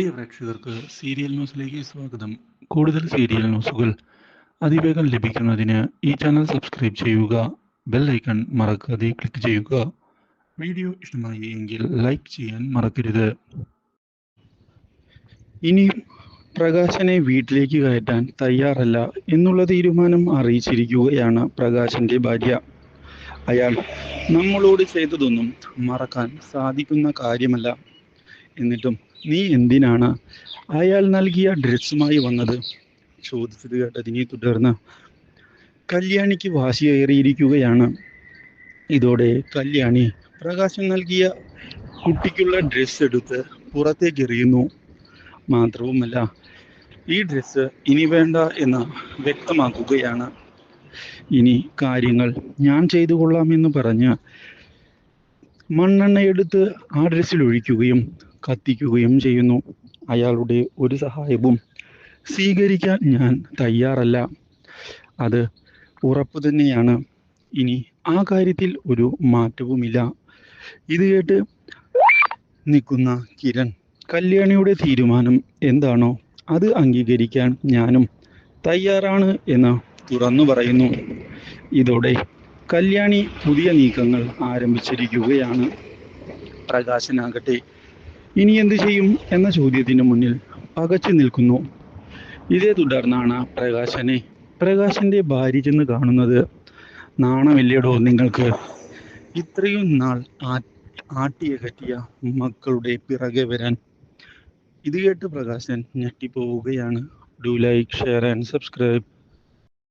പ്രിയ പ്രേക്ഷകർക്ക് സീരിയൽ ന്യൂസിലേക്ക് സ്വാഗതം. കൂടുതൽ സീരിയൽ ന്യൂസുകൾ അതിവേഗം ലഭിക്കുന്നതിന് ഈ ചാനൽ സബ്സ്ക്രൈബ് ചെയ്യുക ബെൽ ഐക്കൺ മറക്കാതെ ക്ലിക്ക് ചെയ്യുക. വീഡിയോ ഇഷ്ടമായി എങ്കിൽ ലൈക്ക് ചെയ്യാൻ മറക്കരുത്. ഇനി പ്രകാശനെ വീട്ടിലേക്ക് കയറ്റാൻ തയ്യാറല്ല എന്നുള്ള തീരുമാനം അറിയിച്ചിരിക്കുകയാണ് പ്രകാശന്റെ ഭാര്യ. അയാൾ നമ്മളോട് ചെയ്തതൊന്നും മറക്കാൻ സാധിക്കുന്ന കാര്യമല്ല. എന്നിട്ടും നീ എന്തിനാണ് അയാൾ നൽകിയ ഡ്രസ്സുമായി വന്നത്? ചോദിച്ചത് കേട്ടതിനെ തുടർന്ന് കല്യാണിക്ക് വാശിയേറിയിരിക്കുകയാണ്. ഇതോടെ കല്യാണി പ്രകാശം നൽകിയ കുട്ടിക്കുള്ള ഡ്രസ്സ് എടുത്ത് പുറത്തേക്ക് എറിയുന്നു. മാത്രവുമല്ല ഈ ഡ്രസ്സ് ഇനി വേണ്ട എന്ന് വ്യക്തമാക്കുകയാണ്. ഇനി കാര്യങ്ങൾ ഞാൻ ചെയ്തു കൊള്ളാമെന്ന് പറഞ്ഞ് മണ്ണെണ്ണ എടുത്ത് ആ ഡ്രസ്സിൽ ഒഴിക്കുകയും കത്തിക്കുകയും ചെയ്യുന്നു. അയാളുടെ ഒരു സഹായവും സ്വീകരിക്കാൻ ഞാൻ തയ്യാറല്ല. അത് ഉറപ്പ് തന്നെയാണ്. ഇനി ആ കാര്യത്തിൽ ഒരു മാറ്റവുമില്ല. ഇത് കേട്ട് നിൽക്കുന്ന കിരൺ കല്യാണിയുടെ തീരുമാനം എന്താണോ അത് അംഗീകരിക്കാൻ ഞാനും തയ്യാറാണ് എന്ന് തുറന്നു പറയുന്നു. ഇതോടെ കല്യാണി പുതിയ നീക്കങ്ങൾ ആരംഭിച്ചിരിക്കുകയാണ്. പ്രകാശനാകട്ടെ. ഇനി എന്തു ചെയ്യും എന്ന ചോദ്യത്തിന് മുന്നിൽ പകച്ചു നിൽക്കുന്നു. ഇതേ തുടർന്നാണ് പ്രകാശനെ പ്രകാശന്റെ ഭാര്യ ചെന്ന് കാണുന്നത്. നാണമില്ലേടോ നിങ്ങൾക്ക്. ഇത്രയും നാൾ ആട്ടിയകറ്റിയ മക്കളുടെ പിറകെ വരാൻ. ഇത് കേട്ട് Prakashan ഞെട്ടിപ്പോവുകയാണ്. Do like share and subscribe